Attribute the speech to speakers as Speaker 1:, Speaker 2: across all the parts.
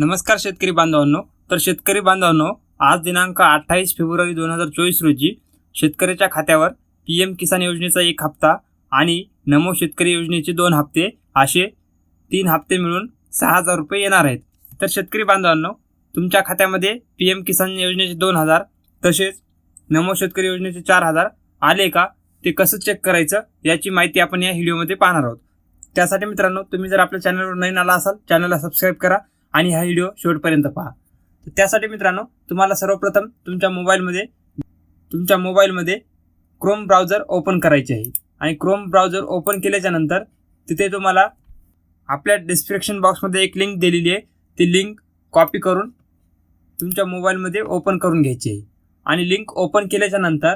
Speaker 1: नमस्कार शेतकरी बांधवांनो. तर शेतकरी बांधवांनो आज दिनांक अठ्ठावीस फेब्रुवारी दोन हजार चोवीस रोजी शेतकऱ्याच्या खात्यावर पी एम किसान योजनेचा एक हप्ता आणि नमो शेतकरी योजनेचे दोन हप्ते असे तीन हप्ते मिळून सहा हजार रुपये येणार आहेत. तर शेतकरी बांधवांनो तुमच्या खात्यामध्ये पी एम किसान योजनेचे दोन हजार तसेच नमो शेतकरी योजनेचे चार हजार आले का ते कसं चेक करायचं याची माहिती आपण या व्हिडिओमध्ये पाहणार आहोत. त्यासाठी मित्रांनो तुम्ही जर आपल्या चॅनलवर नवीन आला असाल चॅनलला सबस्क्राईब करा. आणि हा व्हिडिओ शेवटपर्यंत पहा. तर त्यासाठी मित्रांनो तुम्हाला सर्वप्रथम तुमच्या मोबाईलमध्ये तुमच्या मोबाईलमध्ये क्रोम ब्राउझर ओपन करायचे आहे. आणि क्रोम ब्राउझर ओपन केल्याच्यानंतर तिथे तुम्हाला आपल्या डिस्क्रिप्शन बॉक्समध्ये एक लिंक दिलेली आहे. ती लिंक कॉपी करून तुमच्या मोबाईलमध्ये ओपन करून घ्यायची आहे. आणि लिंक ओपन केल्याच्यानंतर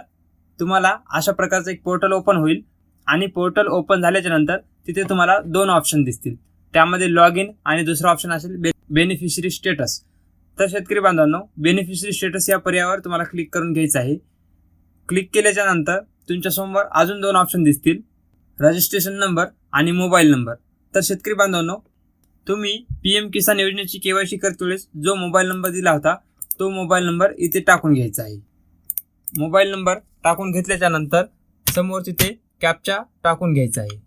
Speaker 1: तुम्हाला अशा प्रकारचं एक पोर्टल ओपन होईल. आणि पोर्टल ओपन झाल्याच्यानंतर तिथे तुम्हाला दोन ऑप्शन दिसतील. त्यामध्ये लॉग इन आणि दुसरा ऑप्शन असेल बे बेनिफिशरी स्टेटस तर शेतकरी बांधवांनो बेनिफिशरी स्टेटस या पर्यायावर तुम्हाला क्लिक करून घ्यायचं आहे. क्लिक केल्याच्यानंतर तुमच्यासमोर अजून दोन ऑप्शन दिसतील. रजिस्ट्रेशन नंबर आणि मोबाईल नंबर तर शेतकरी बांधवांनो तुम्ही पी एम किसान योजनेची के वाय सी करतेवेळेस जो मोबाईल नंबर दिला होता तो मोबाईल नंबर इथे टाकून घ्यायचा आहे. मोबाईल नंबर टाकून घेतल्याच्या नंतर समोर तिथे कॅपचा टाकून घ्यायचा आहे.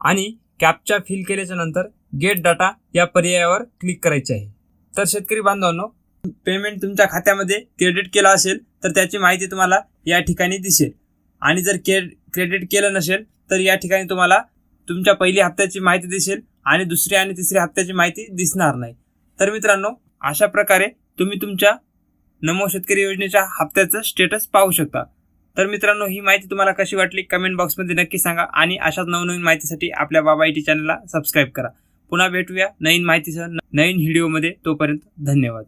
Speaker 1: आणि कॅपचा फिल केल्याच्यानंतर गेट डाटा या पर्यायावर क्लिक करायचे आहे. तर शेतकरी बांधवांनो पेमेंट तुमच्या खात्यामध्ये क्रेडिट केला असेल तर त्याची माहिती तुम्हाला या ठिकाणी दिसेल. आणि जर के क्रेडिट केलं नसेल तर या ठिकाणी तुम्हाला तुमच्या पहिल्या हप्त्याची माहिती दिसेल आणि दुसऱ्या आणि तिसऱ्या हप्त्याची माहिती दिसणार नाही. तर मित्रांनो अशा प्रकारे तुम्ही तुमच्या नमो शेतकरी योजनेच्या हप्त्याचं स्टेटस पाहू शकता. तर मित्रांनो ही माहिती तुम्हाला कशी वाटली कमेंट बॉक्समध्ये नक्की सांगा आणि अशाच नवनवीन माहितीसाठी आपल्या बाबा आय टी चॅनलला सबस्क्राईब करा. पुन्हा भेटूया नवीन माहितीसह नवीन व्हिडिओमध्ये तोपर्यंत धन्यवाद.